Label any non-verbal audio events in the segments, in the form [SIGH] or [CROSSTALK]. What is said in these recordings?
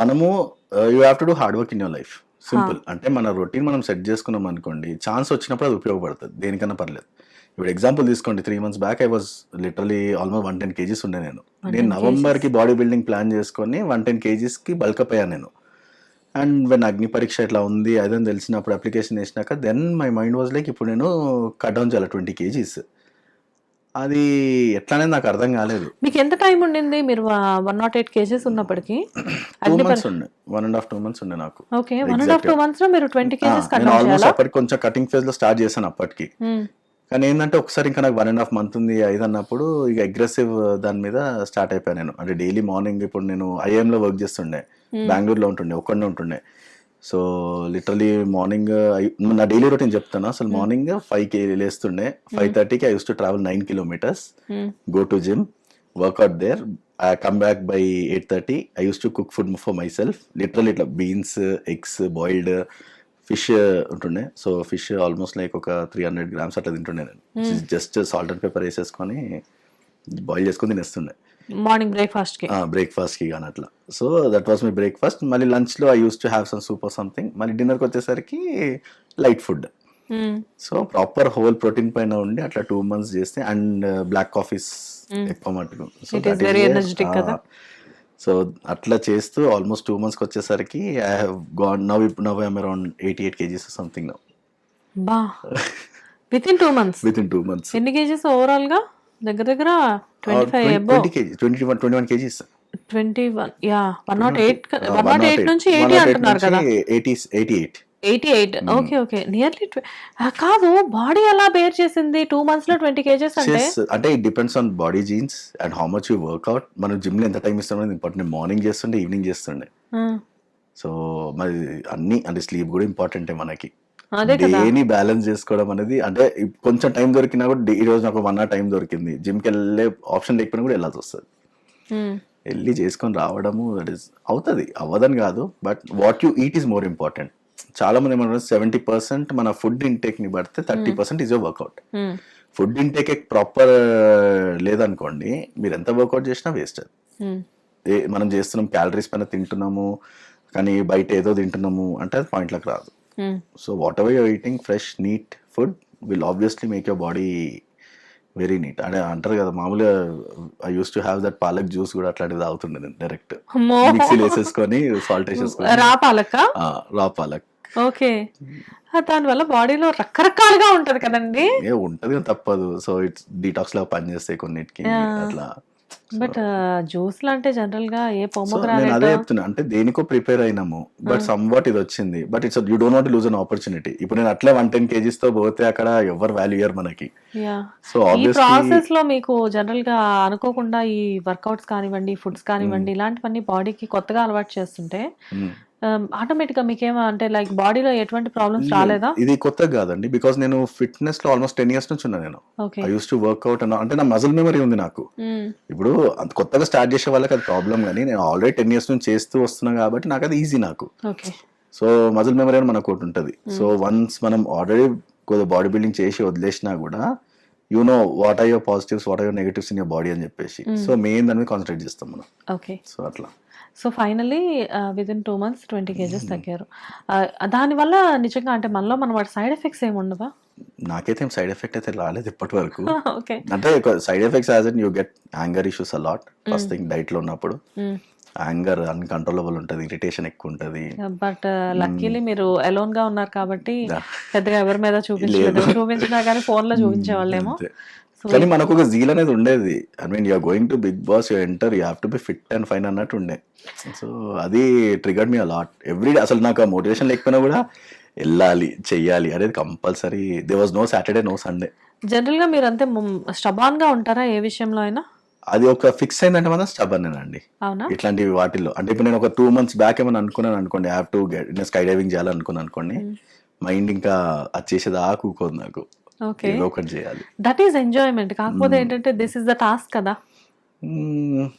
మనము you have to do hard work in your life simple అంటే మన routine మనం సెట్ చేసుకున్నాం అనుకోండి ఛాన్స్ వచ్చినప్పుడు అది ఉపయోగపడుతుంది. దేనికన్నా పర్లేదు. ఇప్పుడు ఎగ్జాంపుల్ తీసుకోండి. Three months back I was literally almost one ten KGs ఉండే నేను. 110 నేను నవంబర్కి బాడీ బిల్డింగ్ ప్లాన్ చేసుకొని వన్ టెన్ కేజీస్కి బల్కప్ అయ్యాను నేను. అండ్ వెన్ అగ్ని పరీక్ష ఇట్లా ఉంది అదని తెలిసినప్పుడు అప్లికేషన్ వేసినాక then my mind was like ఇప్పుడు నేను కట్ డౌన్ చేయాలి ట్వంటీ కేజీస్ అది ఎట్లా అనేది నాకు అర్థం కాలేదు. మీకు ఎంత టైం ఉండింది? మీరు వన్ నాట్ ఎయిట్ కేజెస్ ఉన్నప్పటికీ? టూ మంత్స్ ఉండే. One and half two months ఉండే నాకు. Okay. One and half two మంత్స్లో మీరు ట్వంటీ కేజెస్ నేను ఆల్మోస్ట్ అప్పటికి కొంచెం కటింగ్ ఫేజ్లో స్టార్ట్ చేశాను అప్పటికి. మ్మ్. కానీ ఏంటంటే ఒకసారి ఇంకా నాకు వన్ అండ్ హాఫ్ మంత్ ఉంది ఐదు అన్నప్పుడు ఇక అగ్రెసివ్ దాని మీద స్టార్ట్ అయిపోయాను నేను. అంటే డైలీ మార్నింగ్ ఇప్పుడు నేను IIM లో వర్క్ చేస్తుండే. బెంగళూరులో ఉంటుండే ఒక్కడే ఉంటుండే. సో లిటరలీ మార్నింగ్ నా డైలీ రొటీన్ చెప్తాను అసలు మార్నింగ్ ఫైవ్కి లేస్తుండే ఫైవ్ థర్టీకి I use to travel nine kilometres hmm. go to gym, work out there. I come back by 8.30. I used to cook food for myself. Literally ఇట్లా beans eggs boiled fish ఉంటుండే so fish almost like ఒక three hundred grams అట్లా తింటుండే నేను just salt and pepper వేసేసుకొని boil చేసుకొని తినేస్తుండే morning బ్రేక్ఫాస్ట్కి. బ్రేక్ఫాస్ట్కి కానీ అట్లా. So that was my breakfast మళ్ళీ లంచ్లో I use to have some soup or something మళ్ళీ డిన్నర్కి వచ్చేసరికి light food. So proper whole protein పైన ఉండి అట్లా టూ మంత్స్ చేస్తే అండ్ బ్లాక్ కాఫీస్ ఎక్కువ మటుకు సో? సో అట్లా చేస్తూ ఆల్మోస్ట్ టూ మంత్స్కి వచ్చేసరికి ఐ హ్యావ్ గాన్ నవ్ ఇప్పుడు now I'm around eighty eight KGs something now బా. Within two months within two months ఎన్ని కేజీస్ ఓవరాల్గా? దగ్గర దగ్గర twenty five twenty KG twenty one twenty one KGs twenty one yeah one nought eight one nought eight నుంచి eighty అంటున్నారు కదా. Eighty eighty eight eighty eight okay okay nearly కాదు body ఎలా bear చేసింది? టూ మంత్స్లో ట్వంటీ కేజెస్ అంటే? అంటే it depends on body genes and how much you workout మనం జిమ్లో ఎంత టైం ఇస్తాం ఇంపార్టెంట్ మార్నింగ్ చేస్తుండే ఈవినింగ్ చేస్తుండే. సో మరి అన్ని అంటే స్లీప్ కూడా ఇంపార్టెంటే మనకి. డేని బ్యాలెన్స్ చేసుకోవడం అనేది అంటే కొంచెం టైం దొరికినా కూడా ఈ రోజు నాకు వన్ అవర్ టైం దొరికింది. జిమ్కి వెళ్ళే ఆప్షన్ లేకపోయినా కూడా వెళ్ళాల్సి వస్తుంది. వెళ్ళి చేసుకొని రావడము దట్ ఈస్ అవుతుంది. అవ్వదని కాదు but what you eat is more important చాలా మంది ఏమంటారు సెవెంటీ పర్సెంట్ మన ఫుడ్ ఇంటేక్ని పడితే thirty percent is workout. Food intake proper లేదనుకోండి మీరు ఎంత వర్కౌట్ చేసినా వేస్ట్ మనం చేస్తున్నాం క్యాలరీస్ పైన తింటున్నాము కానీ బయట ఏదో తింటున్నాము అంటే అది పాయింట్లకు రాదు. So whatever you're eating fresh neat food will obviously make your body very neat అంటే అంటారు కదా మామూలుగా I use to have that palak juice కూడా అట్లాంటిది నేను డైరెక్ట్. మిక్సీలో వేసేసుకొని సాల్ట్ వేసేసుకొని. రా పాలక రా పాలక్. ఓకే. దానివల్ల బాడీలో రకరకాలుగా ఉంటది కదండి. ఉంటది తప్పదు. సో ఇట్స్ డీటాక్స్ లాగా పనిచేస్తాయి కొన్నిటికి అట్లా. బట్ జ్యూస్ అంటే జనరల్గా ఏ నేను అదే చెప్తున్నా. అంటే దేనికో ప్రిపేర్ అయినాము బట్ సమ్ వాట్ ఇది వచ్చింది. But it's you don't want lose an opportunity. ఇప్పుడు నేను అట్లే వన్ టెన్ కేజీస్తో పోతే అక్కడ ఎవరు వాల్యూ ఇయర్ మనకి. యా. సో ఈ ప్రాసెస్లో మీకు జనరల్గా అనుకోకుండా ఈ వర్కౌట్స్ కానివ్వండి ఫుడ్స్ కానివ్వండి ఇలాంటివన్నీ బాడీకి కొత్తగా అలవాటు చేస్తుంటే ఆటోమేటిక్గా మీకేమో అంటే లైక్ బాడీలో ఎటువంటి ప్రాబ్లమ్స్ రాలేదా? ఇది కొత్తగా కాదండి. బికాస్ నేను ఫిట్నెస్లో ఆల్మోస్ట్ టెన్ ఇయర్స్ నుంచి ఉన్నా నేను. ఐ యూస్ టు వర్క్అవుట్ అన్న అంటే నా మజిల్ మెమరీ ఉంది నాకు. ఇప్పుడు అంత కొత్తగా స్టార్ట్ చేసే వాళ్ళకి అది ప్రాబ్లం కానీ నేను ఆల్రెడీ టెన్ ఇయర్స్ నుంచి చేస్తూ వస్తున్నా కాబట్టి నాకు అది ఈజీ నాకు. ఓకే సో మజిల్ మెమరీ అని మనకు ఒకటి ఉంటుంది. సో వన్స్ మనం ఆల్రెడీ కొద్దిగా బాడీ బిల్డింగ్ చేసి వదిలేసినా కూడా you know what are your positives what are your negatives in your body అని చెప్పేసి. సో మెయిన్ దాని మీద కాన్సన్ట్రేట్ చేస్తాం మనం. ఓకే సో అట్లా. So finally within two months twenty KGs తగ్గారు. దానివల్ల నిజంగా అంటే మనలో మన వాటి సైడ్ ఎఫెక్ట్స్ ఏమి ఉండవా? నాకైతే ఏం సైడ్ ఎఫెక్ట్ అయితే రాలేదు ఇప్పటి వరకు. [LAUGHS] ఓకే. అంటే side effects as in you get anger issues a lot first thing డైట్లో ఉన్నప్పుడు. యాంగర్ అన్కంట్రోలబుల్ ఉంటుంది ఇరిటేషన్ ఎక్కువ ఉంటుంది. బట్ లక్కీలీ మీరు అలోన్గా ఉన్నారు కాబట్టి. పెద్దగా ఎవరి మీద చూపించలేదు చూపించినా కానీ ఫోన్లో చూపించేవాళ్ళేమో. అంతే. కానీ మనకు ఒక జీల్ అనేది ఉండేది. I mean you're going to Bigg Boss you enter you have to be fit and fine అన్నట్టు ఉండే. సో అది triggered me a lot every day అసలు నాకు ఆ మోటివేషన్ లేకపోయినా కూడా వెళ్ళాలి చెయ్యాలి అనేది compulsory there was no Saturday no Sunday జనరల్గా మీరు అంతే స్టబాన్గా ఉంటారా ఏ విషయంలో అయినా? అది ఒక ఫిక్స్ అయిందంటే మాత్రం స్టబర్నేనండి అవునా? ఇట్లాంటి వాటిల్లో. అంటే ఇప్పుడు నేను ఒక టూ మంత్స్ బ్యాక్ ఏమైనా అనుకున్నాను అనుకోండి. హ్యావ్ టు గెట్ నేను స్కై డైవింగ్ చేయాలనుకున్నాను అనుకోండి. మైండ్ ఇంకా అది చేసేది ఆ కూకోదు నాకు. ఏదో ఒకటి చేయాలి. దట్ ఈస్ ఎంజాయ్మెంట్ కాకపోతే ఏంటంటే దిస్ ఇస్ ద టాస్క్ కదా. మ్మ్.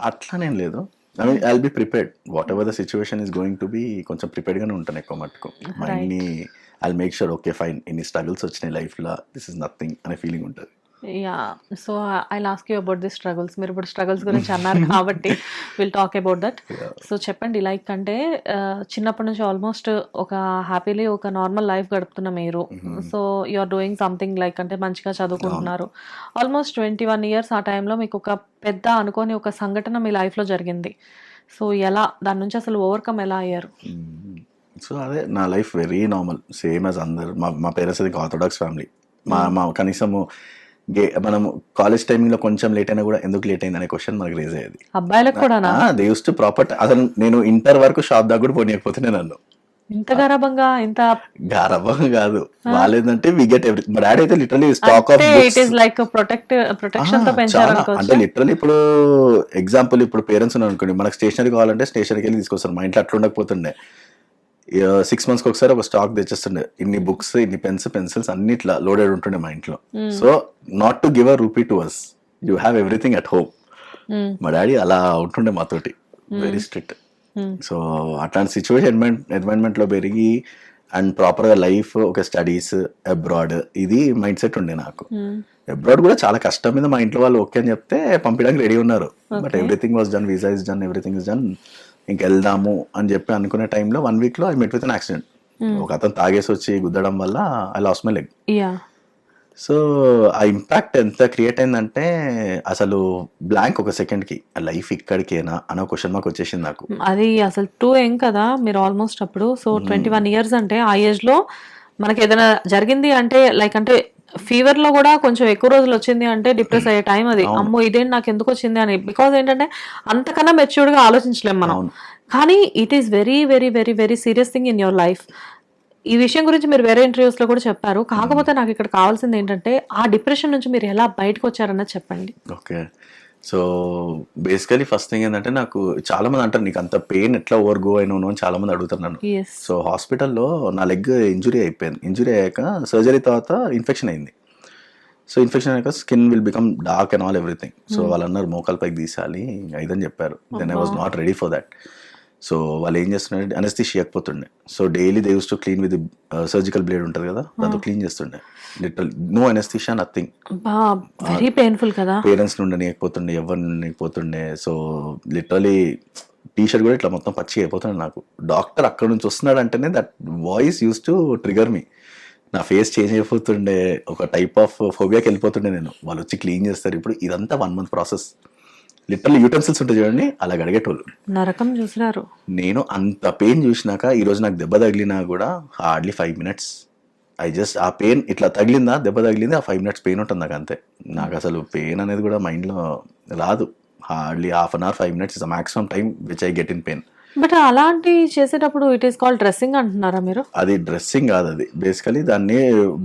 అట్లానేం లేదు. I mean I'll be prepared whatever the situation is going to be కొంచెం prepared గానే ఉంటాను ఎక్కువ మటుకు. మైండ్ని I make sure okay fine ఇన్ని స్ట్రగుల్స్ వచ్చినాయి లైఫ్లో. దిస్ ఇస్ నథింగ్ అనే ఫీలింగ్ ఉంటుంది. Yeah so I'll ask you about the struggles మీరు ఇప్పుడు స్ట్రగుల్స్ గురించి అన్నారు కాబట్టి will talk about that so చెప్పండి లైక్ అంటే ఆ, చిన్నప్పటి నుంచి ఆల్మోస్ట్ ఒక హ్యాపీలీ ఒక నార్మల్ లైఫ్ గడుపుతున్న మీరు. So you are doing something like అంటే మంచిగా చదువుకుంటున్నారు. ఆల్మోస్ట్ ట్వంటీ వన్ ఇయర్స్ ఆ టైంలో మీకు ఒక పెద్ద అనుకోని ఒక సంఘటన మీ లైఫ్లో జరిగింది. సో ఎలా దాని నుంచి అసలు ఓవర్కమ్ ఎలా అయ్యారు? సో అదే నా life very normal same as అందరు. మా మా పేరెంట్స్ అది ఆర్థోడాక్స్ ఫ్యామిలీ మా మా కనీసము గే మనం కాలేజ్ టైమింగ్లో కొంచెం లేట్ అయినా కూడా ఎందుకు లేట్ అయింది అనే క్వశ్చన్ మనకు రేజ్ అయ్యేది. అబ్బాయిలకు కూడానా? దే యూస్ టు ప్రాపర్ అసలు నేను ఇంటర్ వరకు షాప్ దాకా కూడా పోనీయకపోతే నన్ను. ఇంత ఇంత కాదు. వాళ్ళు ఏంటంటే వి గెట్ ఎవ్రీ మా డాడీ అయితే literally stack of it is like protect ప్రొటెక్షన్తో పెంచారు అంటే అనుకోవచ్చు? లిటరలీ ఇప్పుడు ఎగ్జాంపుల్ ఇప్పుడు పేరెంట్స్ ఉన్నారు అనుకోండి మనకు స్టేషనరీ కావాలంటే స్టేషనరీకి వెళ్ళి తీసుకొస్తారు. మా ఇంట్లో అట్లా ఉండకపోతుండే. సిక్స్ మంత్స్కి ఒకసారి ఒక స్టాక్ తెచ్చేస్తుండే. ఇన్ని బుక్స్ ఇన్ని పెన్స్ పెన్సిల్స్ అన్ని ఇట్లా లోడెడ్ ఉంటుండే మా ఇంట్లో. So not to give a rupee to us you have everything at home మా డాడీ అలా ఉంటుండే మాతోటి వెరీ స్ట్రిక్ట్ సో అట్లాంటి సిచ్యువేషన్ ఎన్వైరన్మెంట్లో పెరిగి అండ్ ప్రాపర్గా లైఫ్ ఒక స్టడీస్ అబ్రాడ్ ఇది మైండ్ సెట్ ఉండే నాకు. అబ్రాడ్ కూడా చాలా కష్టం. మీద మా ఇంట్లో వాళ్ళు ఓకే అని చెప్తే పంపించడానికి రెడీ ఉన్నారు. But everything was done visa is done everything is done ఇంక వెళ్దాము అని చెప్పి అనుకునే టైంలో వన్ వీక్లో I met with an accident ఒక అతను తాగేసి వచ్చి గుద్దడం వల్ల I lost my leg so ఆ ఇంపాక్ట్ ఎంత క్రియేట్ అయిందంటే అసలు బ్లాంక్ ఒక సెకండ్కి లైఫ్ ఇక్కడికేనా అనే క్వశ్చన్ మార్క్ వచ్చేసింది నాకు. అది అసలు టూ ఏం కదా మీరు ఆల్మోస్ట్ అప్పుడు. సో ట్వంటీ వన్ ఇయర్స్ అంటే ఆ ఏజ్లో మనకి ఏదైనా జరిగింది అంటే లైక్ అంటే ఫీవర్లో కూడా కొంచెం ఎక్కువ రోజులు వచ్చింది అంటే డిప్రెస్ అయ్యే టైం అది. అమ్మో ఇదేంటి నాకు ఎందుకు వచ్చింది అని. బికాజ్ ఏంటంటే అంతకన్నా మెచ్యూర్డ్గా ఆలోచించలేం మనం. కానీ it is very very very very serious thing in your life ఈ విషయం గురించి మీరు వేరే ఇంటర్వ్యూస్లో కూడా చెప్పారు. కాకపోతే నాకు ఇక్కడ కావాల్సింది ఏంటంటే ఆ డిప్రెషన్ నుంచి మీరు ఎలా బయటకు వచ్చారన్నది చెప్పండి. Okay. So basically first thing ఏంటంటే నాకు చాలా మంది అంటారు నీకు అంత పెయిన్ ఎట్లా ఓవర్ గో అని చాలా మంది అడుగుతారు నన్ను. ఎస్ సో హాస్పిటల్లో నా లెగ్ ఇంజురీ అయిపోయింది. ఇంజురీ అయ్యాక సర్జరీ తర్వాత ఇన్ఫెక్షన్ అయింది. సో ఇన్ఫెక్షన్ అయ్యాక skin will become dark and all everything so వాళ్ళు అన్నారు మోకాల పైకి తీసాలి ఇదని చెప్పారు. Then I was not ready for that so వాళ్ళు ఏం చేస్తున్నారు anaesthesia ఇవ్వకపోతుండే so daily they use to clean with surgical blade ఉంటుంది కదా దాంతో క్లీన్ చేస్తుండే. Literal no anaesthesia nothing very painful కదా. పేరెంట్స్ నుండి ఉండనియకపోతుండే ఎవరి నుండి పోతుండే సో లిటరలీ టీ షర్ట్ కూడా ఇట్లా మొత్తం పచ్చి అయిపోతుండే నాకు. డాక్టర్ అక్కడ నుంచి వస్తున్నాడు అంటేనే that voice use to trigger me నా ఫేస్ చేంజ్ అయిపోతుండే ఒక టైప్ ఆఫ్ ఫోబియాకి వెళ్ళిపోతుండే నేను. వాళ్ళు వచ్చి క్లీన్ చేస్తారు. ఇప్పుడు ఇదంతా one month process literally utensils ఉంటాయి చూడండి అలా అడిగేటోళ్ళు. నరకం చూసినారు. నేను అంత పెయిన్ చూసినాక ఈరోజు నాకు దెబ్బ తగిలినా కూడా hardly five minutes I just ఆ పెయిన్ ఇట్లా తగిలిందా దెబ్బ తగిలింది ఆ ఫైవ్ మినిట్స్ పెయిన్ ఉంటుంది నాకు అంతే. నాకు అసలు పెయిన్ అనేది కూడా మైండ్లో రాదు. Hardly half an hour five minutes is maximum time which I get in pain but అలాంటి చేసేటప్పుడు ఇట్ ఈస్ కాల్డ్ డ్రెస్సింగ్ అంటున్నారా మీరు? అది డ్రెస్సింగ్ కాదు అది. బేసికలీ దాన్ని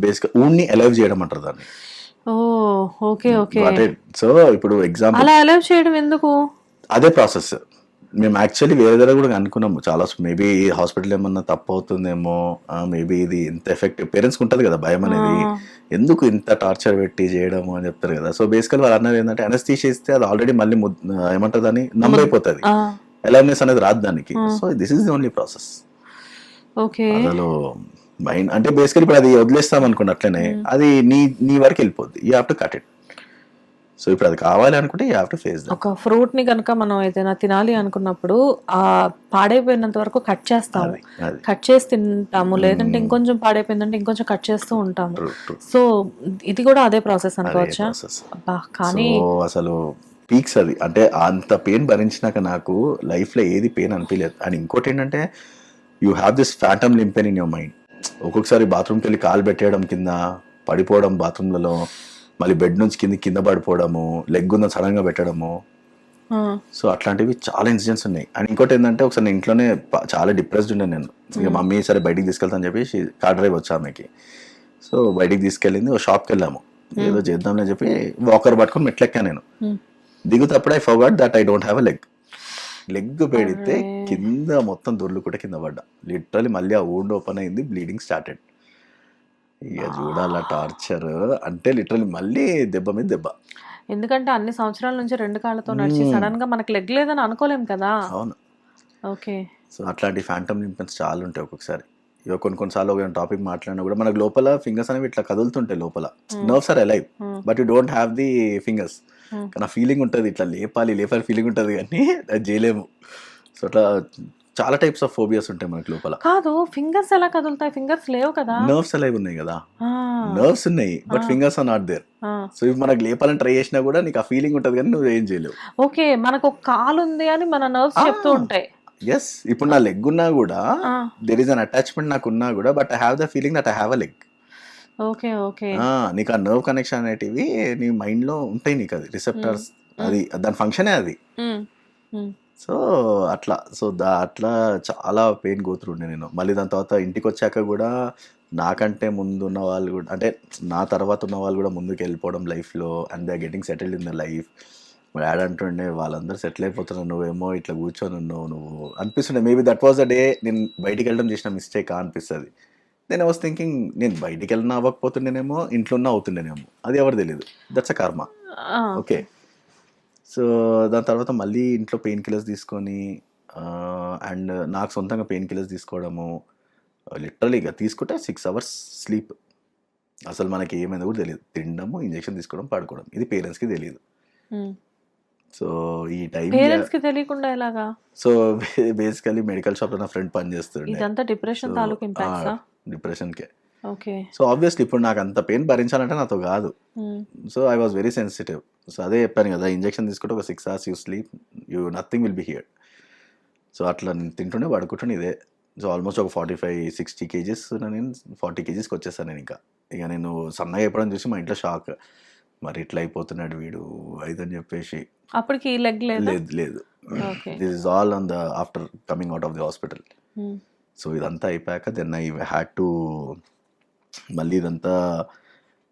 బేసిక్ ఊన్ని అలైవ్ చేయడం అంటారు దాన్ని. Oh okay okay. సో ఇప్పుడు ఎగ్జాంపుల్ అలా అలౌ చేయడం ఎందుకు? అదే ప్రాసెస్ మేము యాక్చువల్లీ వేరే దగ్గర కూడా అనుకున్నాము చాలా మేబీ హాస్పిటల్ ఏమన్నా తప్పు అవుతుందేమో మేబీ ఇది ఇంత ఎఫెక్టివ్ పేరెంట్స్కి ఉంటుంది కదా భయం అనేది. ఎందుకు ఇంత టార్చర్ పెట్టి చేయడము అని చెప్తారు కదా. సో బేసికల్ వాళ్ళు అన్నారు ఏంటంటే అనస్థీషియా ఇస్తే అది ఆల్రెడీ మళ్ళీ ఏమంటారు దాన్ని నమ్మైపోతుంది అలర్నెస్ అనేది రాదు దానికి. So this is the only process okay. అసలు మైండ్ అంటే బేసికల్ ఇప్పుడు అది వదిలేస్తాం అనుకోండి అట్లనే అది నీ నీ వరకు వెళ్ళిపోద్ది. You have to cut it so ఇప్పుడు అది కావాలి అనుకుంటే యూ హ్యావ్ టు ఫేస్ ఒక ఫ్రూట్ని కనుక మనం ఏదైనా తినాలి అనుకున్నప్పుడు ఆ పాడైపోయినంత వరకు కట్ చేస్తాము. కట్ చేసి తింటాము. లేదంటే ఇంకొంచెం పాడైపోయిందంటే ఇంకొంచెం కట్ చేస్తూ ఉంటాము. సో ఇది కూడా అదే ప్రాసెస్ అనుకోవచ్చా? కానీ అసలు పీక్స్ అది. అంటే అంత పెయిన్ భరించినాక నాకు లైఫ్లో ఏది పెయిన్ అనిపించలేదు. అండ్ ఇంకోటి ఏంటంటే you have this phantom limb in your mind ఒక్కొక్కసారి బాత్రూమ్కి వెళ్ళి కాలు పెట్టేయడం కింద పడిపోవడం బాత్రూమ్లలో మళ్ళీ బెడ్ నుంచి కింద కింద పడిపోవడము లెగ్ ఉందని సడన్గా పెట్టడము సో అట్లాంటివి చాలా ఇన్సిడెంట్స్ ఉన్నాయి. అండ్ ఇంకోటి ఏంటంటే ఒకసారి నేను ఇంట్లోనే చాలా డిప్రెస్డ్ ఉండే నేను. ఇక మమ్మీ సరే బయటికి తీసుకెళ్తాను చెప్పి కార్ డ్రైవ్ వచ్చా ఆమెకి. సో బయటికి తీసుకెళ్ళింది ఓ షాప్కి వెళ్ళాము. ఏదో చేద్దాంలే చెప్పి వాకర్ పట్టుకొని మెట్లెక్కా నేను. దిగుతప్పుడు I forgot that I don't have a leg leg పెడితే. కింద మొత్తం దొర్లు కూడా కింద పడ్డా. లిటరలీ మళ్ళీ ఆ ఊండ్ ఓపెన్ అయింది బ్లీడింగ్ స్టార్టెడ్ ఇక చూడాల టార్చర్. అంటే లిటరలీ మళ్ళీ దెబ్బ మీద దెబ్బ. ఎందుకంటే అన్ని సంవత్సరాల నుంచి రెండు కాళ్ళతో నడిచి సడన్గా మనకి లెగ్ లేదని అనుకోలేం కదా? అవును. ఓకే. సో అట్లాంటి ఫ్యాంటమ్ లింపెన్స్ చాలా ఉంటాయి ఒక్కొక్కసారి. ఇక కొన్ని కొన్నిసార్లు ఒక టాపిక్ మాట్లాడినా కూడా మనకు లోపల ఫింగర్స్ అనేవి ఇట్లా కదులుతుంటాయి లోపల. Nerves are alive Hmm. But you don't have the fingers. కానీ ఆ ఫీలింగ్ ఉంటుంది. ఇట్లా లేపాలి లేపాలి ఫీలింగ్ ఉంటుంది కానీ అది చేయలేము. సో అట్లా చాలా టైప్స్ ఆఫ్ ఫోబియాస్ ఉంటాయి మనకి లోపల. కాదు ఫింగర్స్ ఎలా కదులుతాయి? ఫింగర్స్ లేవు కదా. నర్వ్స్ అలైవ్ ఉన్నాయి కదా. నర్వ్స్ ఉన్నాయి but. Fingers are not there. So ఇవి మనకు లేపాలని ట్రై చేసినా కూడా నీకు ఆ ఫీలింగ్ ఉంటుంది కానీ నువ్వు ఏం చేయలేవు. ఓకే మనకు ఒక కాలు ఉంది అని మన నర్వ్స్. చెప్తూ ఉంటాయి. ఎస్ ఇప్పుడు నా లెగ్ ఉన్నా కూడా దెర్ ఈస్ అన్ అటాచ్మెంట్ నాకు ఉన్నా కూడా but I have the feeling that I have a leg okay okay. నీకు ఆ నర్వ్ కనెక్షన్ అనేటివి నీ mind లో ఉంటాయి నీకు అది. రిసెప్టర్స్. అది. దాని ఫంక్షనే అది. సో అట్లా. సో దా అట్లా చాలా పెయిన్ గోత్రుండే నేను. మళ్ళీ దాని తర్వాత ఇంటికి వచ్చాక కూడా నాకంటే ముందు ఉన్న వాళ్ళు కూడా అంటే నా తర్వాత ఉన్న వాళ్ళు కూడా ముందుకు వెళ్ళిపోవడం లైఫ్లో and they getting settled in the life మా డాడ్ అంటుండే వాళ్ళందరూ సెటిల్ అయిపోతున్నారు. నువ్వేమో ఇట్లా కూర్చొని ఉన్నావు. నువ్వు అనిపిస్తుండే. Maybe that was the day నేను బయటికి వెళ్ళడం చేసిన మిస్టేక్ అనిపిస్తుంది. నేను వాస్ థింకింగ్ నేను బయటికి వెళ్ళినా అవ్వకపోతుండేనేమో ఇంట్లో ఉన్నా అవుతుండేనేమో. అది ఎవరు తెలియదు దట్స్ అ కర్మ ఓకే సో దాని తర్వాత మళ్ళీ ఇంట్లో పెయిన్ కిల్లర్స్ తీసుకొని అండ్ నాకు సొంతంగా పెయిన్ కిల్లర్స్ తీసుకోవడము లిటరలీగా తీసుకుంటే సిక్స్ అవర్స్ స్లీప్ అసలు మనకి ఏమైందో కూడా తెలియదు తినడము ఇంజెక్షన్ తీసుకోవడం పడుకోవడం. ఇది పేరెంట్స్కి తెలియదు. సో ఈ టైం పేరెంట్స్కి తెలియకుండా ఎలాగా? సో బేసికలీ మెడికల్ షాప్లో నా ఫ్రెండ్ పని చేస్తుండే ఇదంతా డిప్రెషన్ తాలూకు ఇంపాక్ట్సా డిప్రెషన్కే. ఓకే. సో ఆబ్వియస్లీ ఇప్పుడు నాకు అంత పెయిన్ భరించాలంటే నాతో కాదు. So I was very sensitive so అదే చెప్పాను కదా ఇంజెక్షన్ తీసుకుంటే ఒక six hours you sleep you nothing will be here so అట్లా నేను తింటుండే పడుకుంటుండే ఇదే. సో ఆల్మోస్ట్ ఒక ఫార్టీ ఫైవ్ సిక్స్టీ కేజీస్ నేను ఫార్టీ కేజీస్కి వచ్చేసాను నేను ఇంకా. ఇక నేను సన్నగా అయిపోవడం చూసి మా ఇంట్లో షాక్. మరి ఇట్లా అయిపోతున్నాడు వీడు అని చెప్పేసి. అప్పటికి లెగ్ లేదా? లేదు this is all on the after coming out of the hospital so ఇదంతా అయిపోయాక దెన్ ఐ హ్యాడ్ టు మళ్ళీ ఇదంతా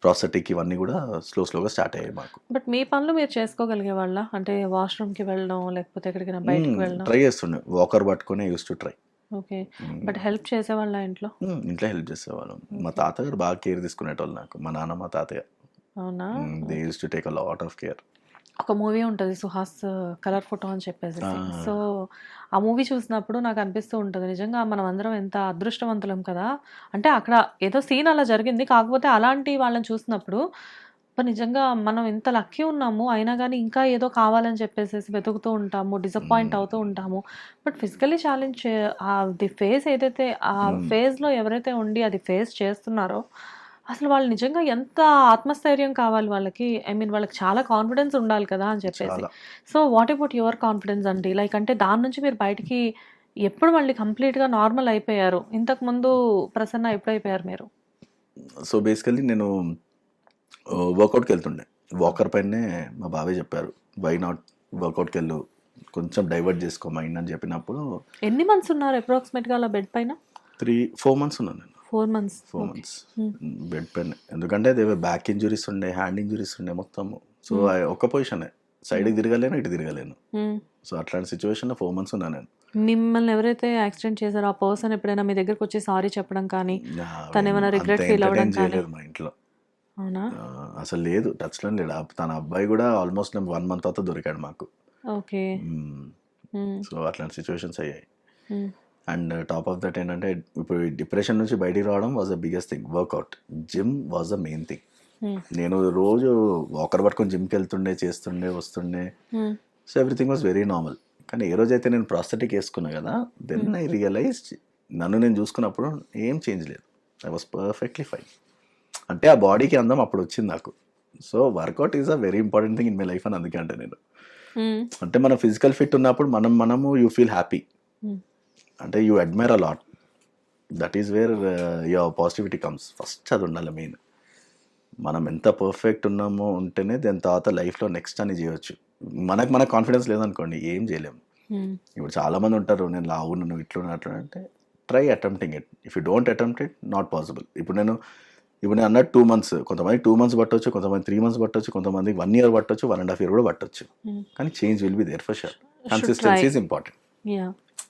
ప్రాసెటిక్ ఇవన్నీ కూడా స్లో స్లోగా స్టార్ట్ అయ్యాయి మాకు. బట్ మీ పనులు మీరు చేసుకోగలిగే వాళ్ళ అంటే వాష్రూమ్కి వెళ్ళడం లేకపోతే ఎక్కడికైనా బయటకు వెళ్ళడం? ట్రై చేస్తుండే. వాకర్ పట్టుకొని use to try okay but help చేసేవాళ్ళ ఇంట్లో? ఇంట్లో హెల్ప్ చేసేవాళ్ళం. మా తాతగారు బాగా కేర్ తీసుకునేటోళ్ళు నాకు. మా నాన్న మా తాతయ్య. అవునా? They use to take a lot of care ఒక మూవీ ఉంటుంది సుహాస్ కలర్ ఫోటో అని చెప్పేసి. సో ఆ మూవీ చూసినప్పుడు నాకు అనిపిస్తూ ఉంటుంది నిజంగా మనం అందరం ఎంత అదృష్టవంతులం కదా అంటే అక్కడ ఏదో సీన్ అలా జరిగింది కాకపోతే అలాంటి వాళ్ళని చూసినప్పుడు "అబ్బా, నిజంగా మనం ఇంత లక్కీ ఉన్నాము అయినా కానీ ఇంకా ఏదో కావాలని చెప్పేసి వెతుకుతూ ఉంటాము డిసప్పాయింట్. అవుతూ ఉంటాము బట్ ఫిజికలీ ఛాలెంజ్ అది ఫేస్ ఏదైతే ఆ. ఫేజ్లో ఎవరైతే ఉండి అది ఫేస్ చేస్తున్నారో అసలు వాళ్ళు నిజంగా ఎంత ఆత్మస్థైర్యం కావాలి వాళ్ళకి? ఐ మీన్ వాళ్ళకి చాలా కాన్ఫిడెన్స్ ఉండాలి కదా అని చెప్పేసి. So what about your confidence అండి? లైక్ అంటే దాని నుంచి మీరు బయటికి ఎప్పుడు మళ్ళీ కంప్లీట్గా నార్మల్ అయిపోయారు? ఇంతకు ముందు ప్రసన్న ఎప్పుడు అయిపోయారు మీరు? సో బేసికలీ నేను వర్కౌట్కి వెళ్తుండే. వాకర్ పైనే మా బాబాయ్ చెప్పారు వై నాట్ వర్కౌట్కి వెళ్ళు? కొంచెం డైవర్ట్ చేసుకో మైండ్ అని చెప్పినప్పుడు ఎన్ని మంత్స్ ఉన్నారు అప్రాక్సిమేట్గా అలా బెడ్ పైన? త్రీ ఫోర్ మంత్స్ ఉన్నాను నేను. Four months. Four months. Bed pain. ఎందుకంటే దేవే బ్యాక్ ఇంజురీస్ ఉండే హ్యాండ్ ఇంజురీస్ ఉండే మొత్తము సో. ఒక్క పొజిషనే. సైడ్కి తిరగలేను ఇటు తిరగలేను. సో అట్లాంటి సిచ్యువేషన్లో ఫోర్ మంత్స్ ఉన్నా నేను. మిమ్మల్ని ఎవరైతే యాక్సిడెంట్ చేశారో ఆ పర్సన్ ఎప్పుడైనా మీ దగ్గరకు వచ్చి సారీ చెప్పడం కానీ తను ఏమైనా regret feel అవ్వడం కానీ? మా ఇంట్లో. అవునా? అసలు లేదు టచ్లో లేడు. తన అబ్బాయి కూడా ఆల్మోస్ట్ వన్ మంత్ తర్వాత దొరికాడు మాకు. ఓకే. సో అట్లాంటి సిచ్యువేషన్స్ అయ్యాయి. అండ్ టాప్ ఆఫ్ దట్ ఏంటంటే ఇప్పుడు డిప్రెషన్ నుంచి బయటికి రావడం was the biggest thing workout gym was the main thing నేను రోజు వాకర్ పట్టుకొని జిమ్కి వెళ్తుండే చేస్తుండే వస్తుండే. So everything was very normal కానీ ఏ రోజైతే నేను ప్రాస్థెటిక్ వేసుకున్నా కదా దెన్ ఐ రియలైజ్ నన్ను నేను చూసుకున్నప్పుడు ఏం చేంజ్ లేదు. ఐ వాస్ పర్ఫెక్ట్లీ ఫైన్ అంటే ఆ బాడీకి అందం అప్పుడు వచ్చింది నాకు. So workout is a very important thing in my life అని అందుకే అంటే నేను. అంటే మన ఫిజికల్ ఫిట్ ఉన్నప్పుడు మనం మనము యూ ఫీల్ హ్యాపీ Hmm. అంటే you admire a lot that is where your positivity comes first అది ఉండాలి మెయిన్ మనం ఎంత పర్ఫెక్ట్ ఉన్నామో ఉంటేనే దాని తర్వాత లైఫ్లో నెక్స్ట్ అని చేయొచ్చు. మనకు మనకు కాన్ఫిడెన్స్ లేదనుకోండి ఏం చేయలేము ఇప్పుడు చాలా మంది ఉంటారు నేను లావు నువ్వు ఇట్లా అట్లా అంటే try attempting it if you don't attempt it not possible ఇప్పుడు నేను ఇప్పుడు నేను అన్నట్టు టూ మంత్స్ కొంతమంది టూ మంత్స్ పట్టొచ్చు కొంతమంది త్రీ మంత్స్ పట్టొచ్చు కొంతమంది వన్ ఇయర్ పట్టొచ్చు వన్ అండ్ హాఫ్ ఇయర్ కూడా పట్టొచ్చు. కానీ change will be there for sure consistency is important yeah